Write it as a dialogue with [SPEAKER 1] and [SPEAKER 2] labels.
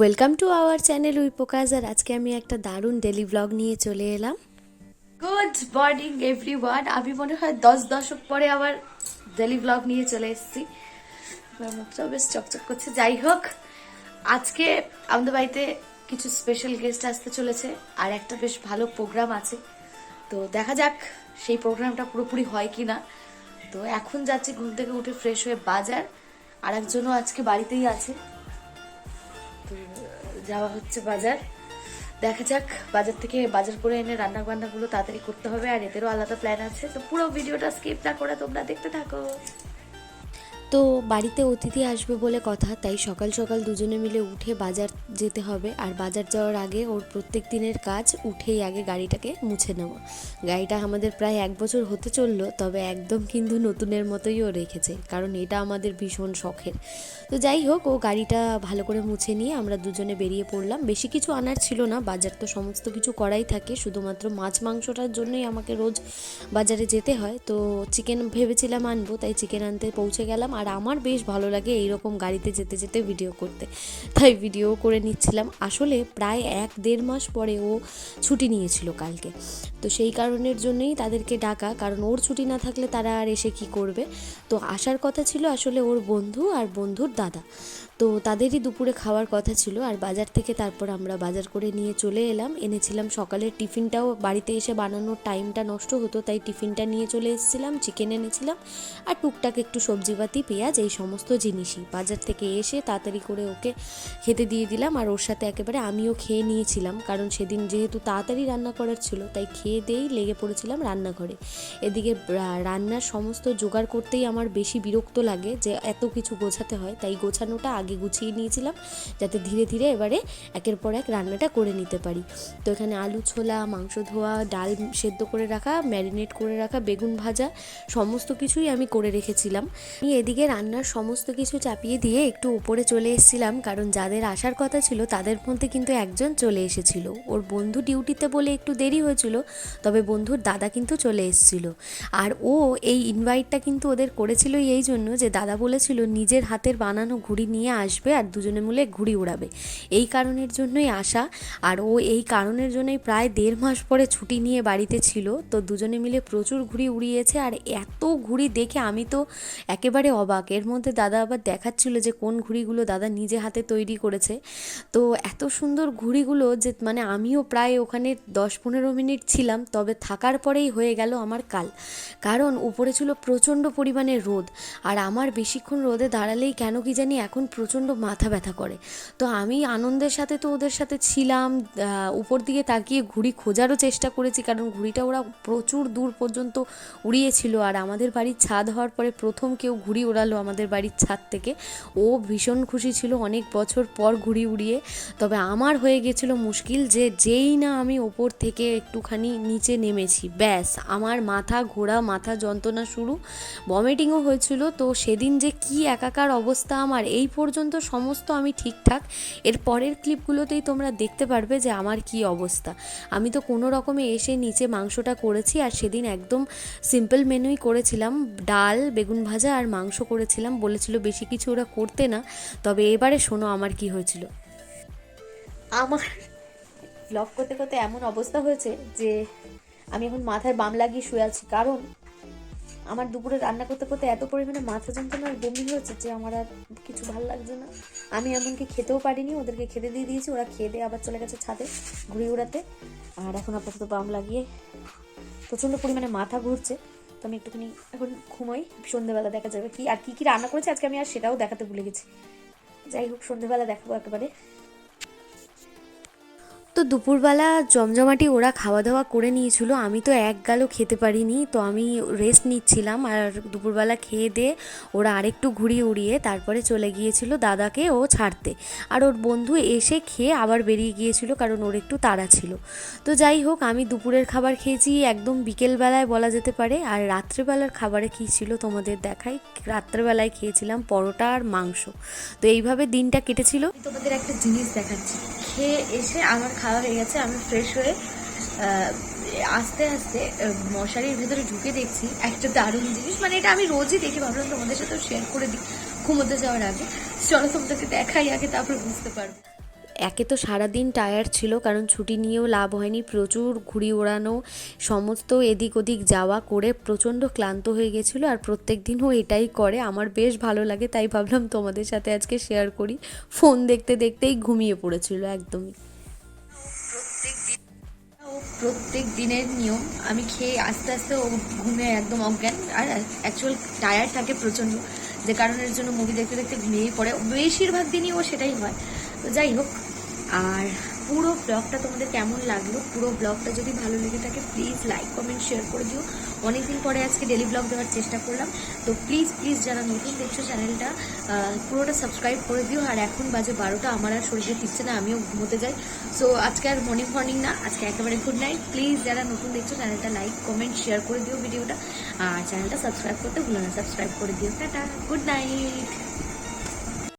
[SPEAKER 1] Welcome to our channel উইপোকাজ আর আজকে আমি একটা দারুণ ডেলি ব্লগ নিয়ে চলে এলাম। গুড মর্নিং এভরি ওয়ান আমি মনে হয় দশ দশক পরে আবার ডেলি ব্লগ নিয়ে চলে এসেছি। বেশ চকচক করছে। যাই হোক, আজকে আমাদের বাড়িতে কিছু স্পেশাল গেস্ট আসতে চলেছে আর একটা বেশ ভালো প্রোগ্রাম আছে। তো দেখা যাক সেই প্রোগ্রামটা পুরোপুরি হয় কি না তো এখন যাচ্ছি ঘুম থেকে উঠে ফ্রেশ হয়ে বাজার। আর একজনও আজকে বাড়িতেই আছে। যাওয়া হচ্ছে বাজার। দেখা যাক, বাজার থেকে বাজার করে এনে রান্না বান্নাগুলো তাড়াতাড়ি করতে হবে আর এদেরও আলাদা প্ল্যান আছে। তো পুরো ভিডিওটা স্কিপ না করে তোমরা দেখতে থাকো। তো বাড়িতে অতিথি আসবে বলে কথা, তাই সকাল সকাল দুজনে মিলে উঠে বাজার যেতে হবে। আর বাজার যাওয়ার আগে ওর প্রত্যেক দিনের কাজ উঠেই আগে গাড়িটাকে মুছে নেওয়া গাড়িটা আমাদের প্রায় এক বছর হতে চলল, তবে একদম কিন্তু নতুনের মতোই ও রেখেছে, কারণ এটা আমাদের ভীষণ শখের। তো যাই হোক, ও গাড়িটা ভালো করে মুছে নিয়ে আমরা দুজনে বেরিয়ে পড়লাম। বেশি কিছু আনার ছিল না, বাজার তো সমস্ত কিছু করাই থাকে, শুধুমাত্র মাছ মাংসটার জন্যই আমাকে রোজ বাজারে যেতে হয়। তো চিকেন ভেবেছিলাম আনব, তাই চিকেন আনতে পৌঁছে গেলাম। আর আমার বেশ ভালো লাগে এইরকম গাড়িতে যেতে যেতে ভিডিও করতে। তাই ভিডিও করে নিচ্ছিলাম। আসলে প্রায় এক দেড় মাস পরে ও ছুটি নিয়েছিল কালকে। তো সেই কারণের জন্যই তাদেরকে ডাকা। কারণ ওর ছুটি না থাকলে তারা আর এসে কি করবে? তো আসার কথা ছিল আসলে ওর বন্ধু আর বন্ধুর দাদা। তো তাদেরই দুপুরে খাওয়ার কথা ছিল আর বাজার থেকে তারপর আমরা বাজার করে নিয়ে চলে এলাম। এনেছিলাম সকালের টিফিনটাও। বাড়িতে এসে বানানোর টাইমটা নষ্ট হতো, তাই টিফিনটা নিয়ে চলে এসেছিলাম, চিকেন এনেছিলাম আর টুকটাক একটু সবজিপাতি, পেঁয়াজ এই সমস্ত জিনিসই। বাজার থেকে এসে তাড়াতাড়ি করে ওকে খেতে দিয়ে দিলাম আর ওর সাথে একেবারে আমিও খেয়ে নিয়েছিলাম কারণ সেদিন যেহেতু তাড়াতাড়ি রান্না করার ছিল, তাই খেয়ে দিয়েই লেগে পড়েছিলাম রান্নাঘরে। এদিকে রান্নার সমস্ত জোগাড় করতেই আমার বেশি বিরক্ত লাগে যে এত কিছু গোছাতে হয়, তাই গোছানোটা আগে গুছিয়ে নিয়েছিলাম যাতে ধীরে ধীরে এবারে একের পর এক রান্নাটা করে নিতে পারি। তো এখানে আলু ছোলা, মাংস ধোয়া, ডাল সেদ্ধ করে রাখা, ম্যারিনেট করে রাখা, বেগুন ভাজা সমস্ত কিছুই আমি করে রেখেছিলাম। আমি এদিকে রান্নার সমস্ত কিছু চাপিয়ে দিয়ে একটু উপরে চলে এসেছিলাম কারণ যাদের আসার কথা ছিল তাদের মধ্যে কিন্তু একজন চলে এসেছিল। ওর বন্ধু ডিউটিতে বলে একটু দেরি হয়েছিল, তবে বন্ধুর দাদা কিন্তু চলে এসেছিল। আর ও এই ইনভাইটটা কিন্তু ওদের করেছিল এই জন্য যে দাদা বলেছিল নিজের হাতের বানানো ঘুড়ি নিয়ে আসবে আর দুজনে মিলে ঘুড়ি উড়াবে। এই কারণের জন্যই আসা আর ও এই কারণের জন্যই প্রায় দেড় মাস পরে ছুটি নিয়ে বাড়িতে ছিল। তো দুজনে মিলে প্রচুর ঘুড়ি উড়িয়েছে আর এত ঘুড়ি দেখে আমি তো একেবারে অবাক। এর মধ্যে দাদা আবার দেখাচ্ছিল যে কোন ঘুড়িগুলো দাদা নিজে হাতে তৈরি করেছে। তো এত সুন্দর ঘুড়িগুলো যে মানে আমিও প্রায় ওখানে দশ পনেরো মিনিট ছিলাম, তবে থাকার পরেই হয়ে গেল আমার কাল। কারণ উপরে ছিল প্রচণ্ড পরিমাণে রোদ। আর আমার বেশিক্ষণ রোদে দাঁড়ালেই কেন কি জানি এখন প্রচণ্ড মাথা ব্যথা করে। তো আমি আনন্দের সাথে তো ওদের সাথে ছিলাম উপর দিকে তাকিয়ে ঘুড়ি খোঁজারও চেষ্টা করেছি, কারণ ঘুড়িটা ওরা প্রচুর দূর পর্যন্ত উড়িয়েছিল আর আমাদের বাড়ির ছাদ হওয়ার পরে প্রথম কেউ ঘুড়ি ওড়ালো আমাদের বাড়ির ছাদ থেকে। ও ভীষণ খুশি ছিল অনেক বছর পর ঘুড়ি উড়িয়ে। তবে আমার হয়ে গেছিল মুশকিল যে যেই না আমি ওপর থেকে একটুখানি নিচে নেমেছি, ব্যাস, আমার মাথা ঘোরা মাথা যন্ত্রণা শুরু। ভমিটিংও হয়েছিল, তো সেদিন যে কি একাকার অবস্থা আমার, এই পর্যন্ত সমস্ত আমি ঠিকঠাক। এর পরের ক্লিপগুলোতেই তোমরা দেখতে পারবে যে আমার কি অবস্থা। আমি তো কোনো রকমে এসে নিচে মাংসটা করেছি আর সেদিন একদম সিম্পল মেনুই করেছিলাম। ডাল, বেগুন ভাজা আর মাংস করেছিলাম। বলেছিল বেশি কিছু ওরা করতে না। তবে এবারে শোনো আমার কি হয়েছিল। আমার ব্লগ করতে করতে এমন অবস্থা হয়েছে যে আমি এখন মাথায় বাম লাগিয়ে শুয়ে আছি। কারণ আমার দুপুরে রান্না করতে করতে এত পরিমাণে মাথা যন্ত্রণা আর বমি হয়েছে যে আমার আর কিছু ভালো লাগছে না। আমি এমনকি খেতেও পারিনি, ওদেরকে খেতে দিয়ে দিয়েছি, ওরা খেয়ে দিয়ে আবার চলে গেছে ছাদে ঘুড়ি উড়াতে আর এখন আপাতত বাম লাগিয়ে প্রচণ্ড পরিমাণে মাথা ঘুরছে, তো আমি একটুখানি এখন ঘুমোই সন্ধ্যেবেলা দেখা যাবে কি, আর কি কি রান্না করেছে আজকে আমি আর সেটাও দেখাতে ভুলে গেছি। যাই হোক সন্ধ্যেবেলা দেখাবো একেবারে। দুপুরবেলা জমজমাটি ওরা খাওয়া দাওয়া করে নিয়েছিল, আমি তো এক গালও খেতে পারিনি, তো আমি রেস্ট নিচ্ছিলাম আর দুপুরবেলা খেয়ে দিয়ে ওরা আরেকটু ঘুরিয়ে উড়িয়ে তারপরে চলে গিয়েছিল দাদাকে ও ছাড়তে। আর ওর বন্ধু এসে খেয়ে আবার বেরিয়ে গিয়েছিল কারণ ওর একটু তাড়া ছিল। তো যাই হোক, আমি দুপুরের খাবার খেয়েছি, একদম বিকেলবেলায় বলা যেতে পারে। আর রাত্রেবেলার খাবারে কী ছিল তোমাদের দেখাই। রাত্রেবেলায় খেয়েছিলাম পরোটা আর মাংস। তো এইভাবে দিনটা কেটেছিল। তোমাদের একটা জিনিস দেখাচ্ছি। খেয়ে এসে আমার খাওয়া হয়ে গেছে, আমি ফ্রেশ হয়ে আস্তে আস্তে মশারির ভেতরে ঢুকে দেখছি একটা দারুণ জিনিস। মানে এটা আমি রোজই দেখি, ভাবলাম তোমাদের সাথে শেয়ার করে দিই, ঘুমোতে যাওয়ার আগে। চলো তোমাদেরকে দেখাই আগে, তারপরে বুঝতে পারবে।
[SPEAKER 2] একে তো সারাদিন টায়ার ছিল, কারণ ছুটি নিয়েও লাভ হয়নি। প্রচুর ঘুড়ি ওড়ানো, সমস্ত এদিক ওদিক যাওয়া করে প্রচণ্ড ক্লান্ত হয়ে গেছিল আর প্রত্যেক দিনও এটাই করে। আমার বেশ ভালো লাগে, তাই ভাবলাম তোমাদের সাথে আজকে শেয়ার করি। ফোন দেখতে দেখতেই ঘুমিয়ে পড়েছিল একদমই। প্রত্যেক দিনের নিয়ম, আমি খেয়ে আস্তে আস্তে ও ঘুমে একদম অজ্ঞান আর অ্যাকচুয়াল টায়ার থাকে প্রচণ্ড। যে কারণের জন্য মুভি দেখতে দেখতে ঘুমিয়েই পড়ে। বেশিরভাগ দিনই ও সেটাই হয়। তো যাই হোক আর পুরো ব্লগটা তোমাদের কেমন লাগল? পুরো ব্লগটা যদি ভালো লেগে থাকে প্লিজ লাইক কমেন্ট শেয়ার করে দিও। অনেকদিন পরে আজকে ডেলি ব্লগ দেওয়ার চেষ্টা করলাম। তো প্লিজ প্লিজ যারা নতুন দেখছ চ্যানেলটা পুরোটা সাবস্ক্রাইব করে দিও। আর এখন বাজে বারোটা, আমার আর শরীরে টিকছে না, আমিও ঘুমোতে যাই। সো আজকে আর মর্নিং মর্নিং না, আজকে একেবারে গুড নাইট প্লিজ যারা নতুন দেখছ চ্যানেলটা লাইক কমেন্ট শেয়ার করে দিও ভিডিওটা আর চ্যানেলটা সাবস্ক্রাইব করতে ভুলো না সাবস্ক্রাইব করে দিও। Tata good night